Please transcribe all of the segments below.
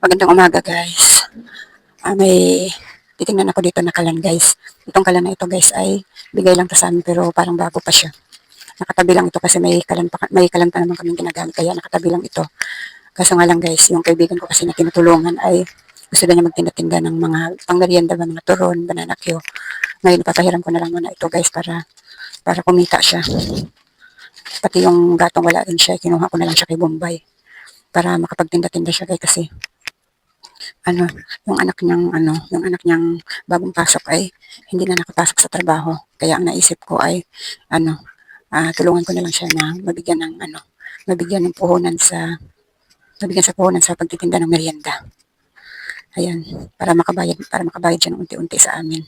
Magandang umaga guys. Ah, may titingnan ako dito na kalan guys. Itong kalan na ito guys ay bigay lang to sa amin pero parang bago pa siya. Nakatabi lang ito kasi may kalan pa, may kalan pa naman kaming ginagamit kaya nakatabi lang ito. Kaso nga lang guys, yung kaibigan ko kasi na tinutulungan ay gusto na niya magtinda-tinda ng mga pangmerienda ba, mga turon, banana Q. Ngayon papahiram ko na lang muna ito guys para para kumita siya. Pati yung gatong wala rin siya, kinuha ko na lang siya kay Bombay para makapagtinda-tinda siya guys kasi ano, yung anak niyang ano, yung anak niyang bagong pasok ay hindi na nakapasok sa trabaho. Kaya ang naisip ko ay ano, ah, tulungan ko na lang siya na mabigyan ng ano, mabigyan ng puhunan sa mabigyan sa puhunan sa pagtitinda ng merienda. Ayan, para makabayad, para makabayad siya ng unti-unti sa amin.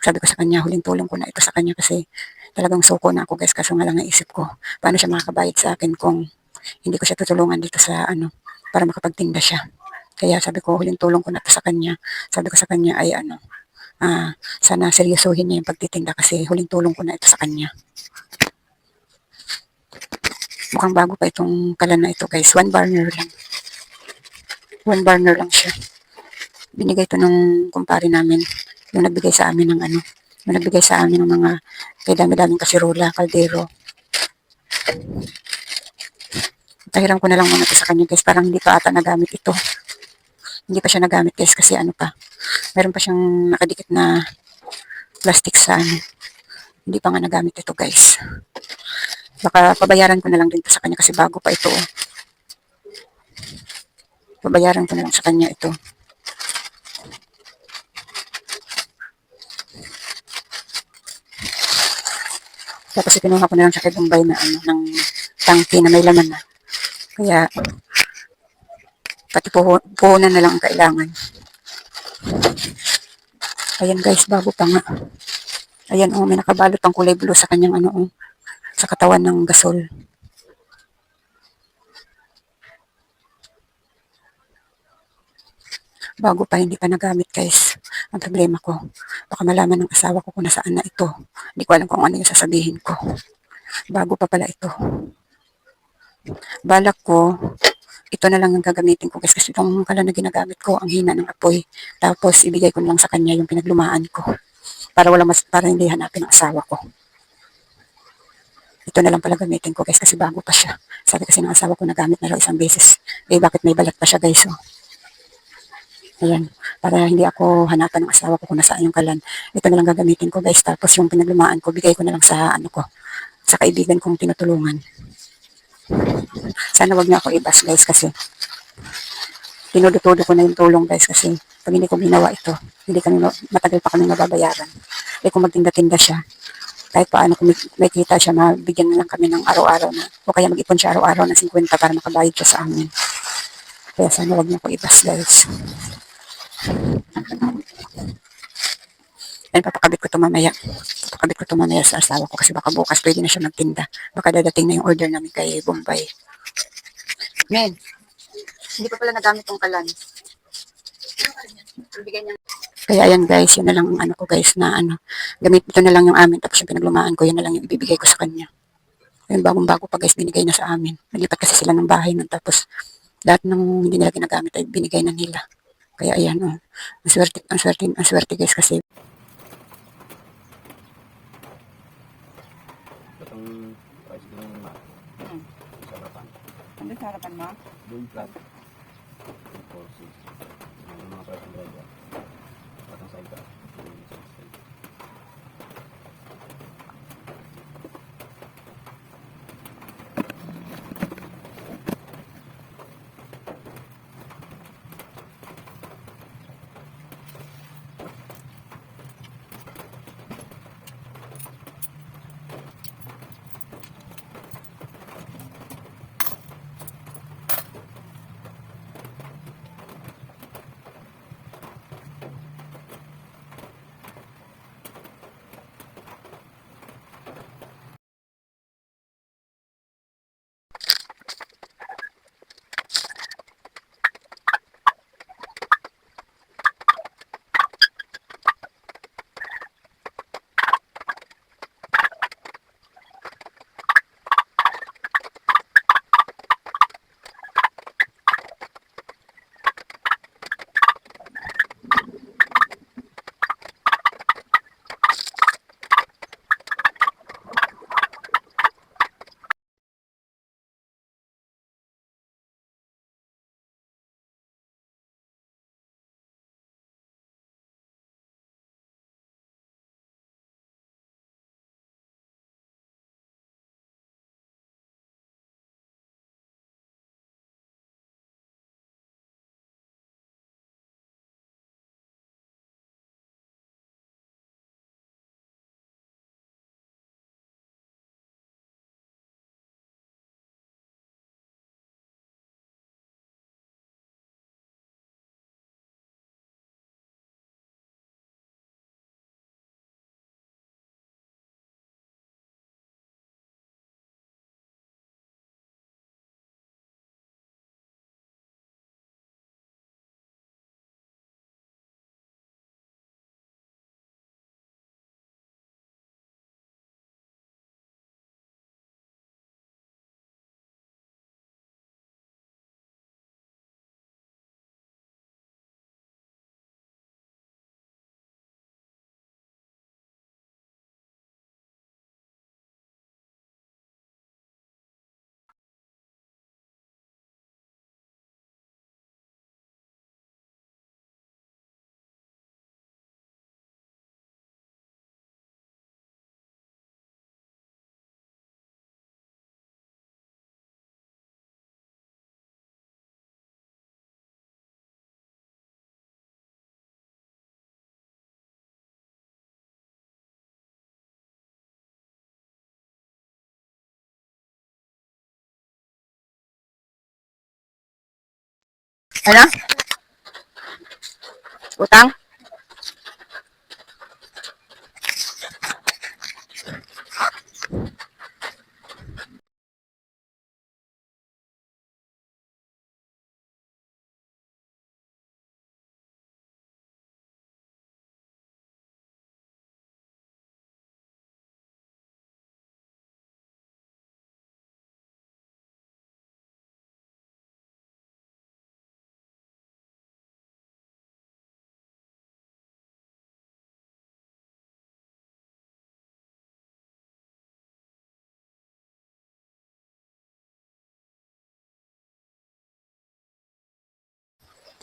Sabi ko sa kanya, huling tulong ko na ito sa kanya kasi talagang suko na ako guys, kaso nga lang naisip ko, paano siya makakabayad sa akin kung hindi ko siya tutulungan dito sa ano, para makapagtinda siya. Kaya sabi ko, huling tulong ko na to sa kanya. Sabi ko sa kanya ay ano, ah, sana seryosohin niya yung pagtitinda kasi huling tulong ko na ito sa kanya. Mukhang bago pa itong kalan na ito guys. One burner lang. One burner lang siya. Binigay ito nung kumpare namin. Yung nagbigay sa amin ng ano. Yung nagbigay sa amin ng mga kay dami-daming kasirola, kaldero. Tahiran ko na lang muna ito sa kanya guys. Parang hindi pa ata nagamit ito. Hindi pa siya nagamit guys kasi ano pa. Meron pa siyang nakadikit na plastic sa ano. Hindi pa nga nagamit ito guys. Baka pabayaran ko na lang din to sa kanya kasi bago pa ito. oh. Pabayaran ko na lang sa kanya ito. Tapos ipinuha ko na lang siya kay Bombay na ano, ng tangke na may laman na. Kaya, pati puho, puhunan na lang ang kailangan. Ayan guys, bago pa nga. Ayan oh, may nakabalot ang kulay blue sa kanyang ano oh, sa katawan ng gasol. Bago pa, hindi pa nagamit guys. Ang problema ko, baka malaman ng asawa ko kung nasaan na ito. Hindi ko alam kung ano yung sasabihin ko. Bago pa pala ito. Balak ko, ito na lang ang gagamitin ko guys kasi itong kala na ginagamit ko ang hina ng apoy. Tapos ibigay ko lang sa kanya yung pinaglumaan ko. Para wala mas para hindi hanapin ang asawa ko. Ito na lang pala gamitin ko guys kasi bago pa siya. Sabi kasi ng asawa ko nagamit na raw isang beses. Eh bakit may balat pa siya guys oh. Ayan, para hindi ako hanapan ng asawa ko kung nasaan yung kalan. Ito na lang gagamitin ko guys. Tapos yung pinaglumaan ko, bigay ko na lang sa ano ko, sa kaibigan kong tinutulungan. Sana wag niyo ako ibas guys kasi tinudutudo ko na yung tulong guys kasi pag hindi ko ginawa ito, hindi kami ma- matagal pa kami mababayaran. Eh kung magtinda-tinda siya, kahit paano kung may, kita siya, mabigyan na lang kami ng araw-araw na, o kaya mag-ipon siya araw-araw ng 50 para makabayad siya sa amin. Kaya sana wag niyo ako ibas guys. Yan, papakabit ko ito mamaya. Papakabit ko ito mamaya sa asawa ko kasi baka bukas pwede na siya magtinda. Baka dadating na yung order namin kay Bombay. Men, hindi pa pala nagamit tong kalan. Ibigay niya. Kaya ayan guys, yun na lang ang ano ko guys na ano, gamit ito na lang yung amin tapos yung pinaglumaan ko, yun na lang yung ibibigay ko sa kanya. Yung bagong-bago pa guys, binigay na sa amin. Nalipat kasi sila ng bahay nun tapos lahat ng hindi nila ginagamit ay binigay na nila. Kaya ayan, oh. Ang swerte, ang swerte, ang swerte guys kasi Itong price din yung ma. Hmm. Sa harapan. Ano sa harapan mo? Doon. 4, 6. Yung mga price ng driver. At ang side Ano? Utang?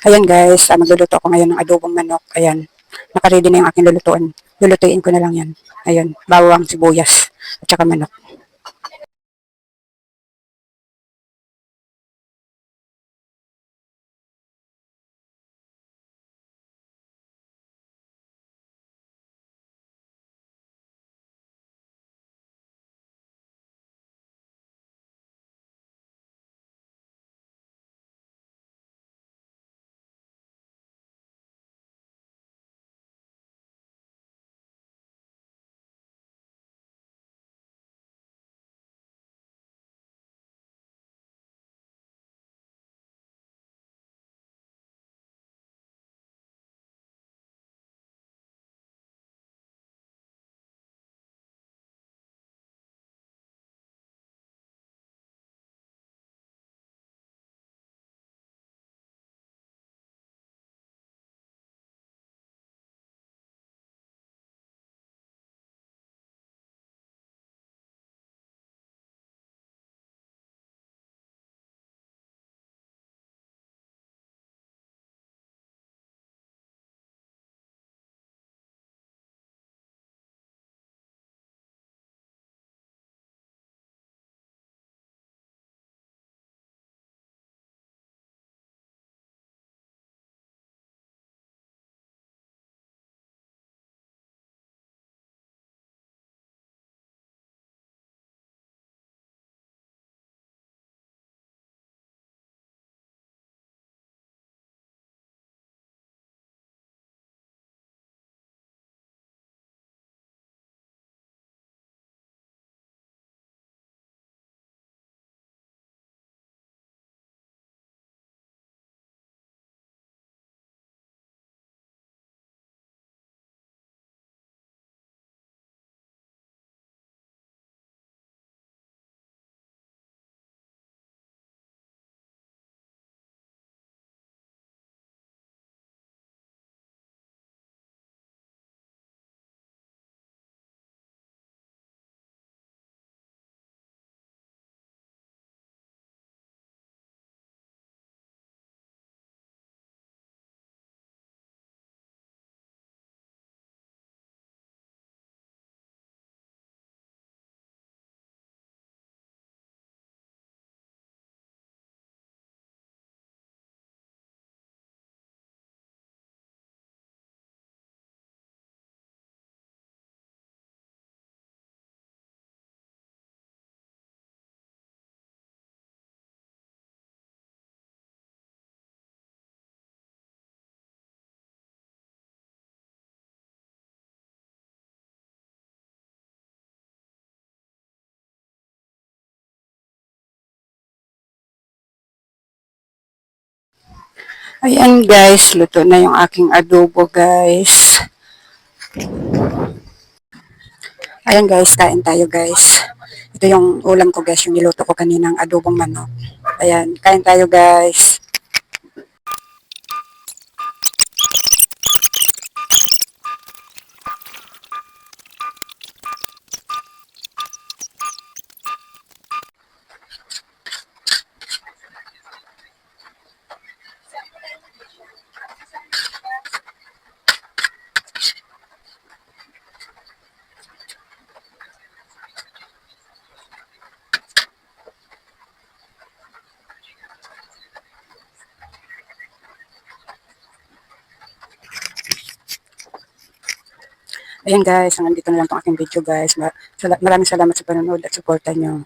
Ayan guys, ah, magluluto ako ngayon ng adobong manok. Ayan, nakaready na yung aking lulutuin. Lulutuin ko na lang yan. Ayan, bawang, sibuyas, at saka manok. Ayan guys, luto na yung aking adobo guys. Ayan guys, kain tayo guys. Ito yung ulam ko guys, yung niluto ko kaninang adobong manok. Ayan, kain tayo guys. Ayan guys, hanggang dito na lang itong aking video guys. Maraming salamat sa panonood at suporta nyo.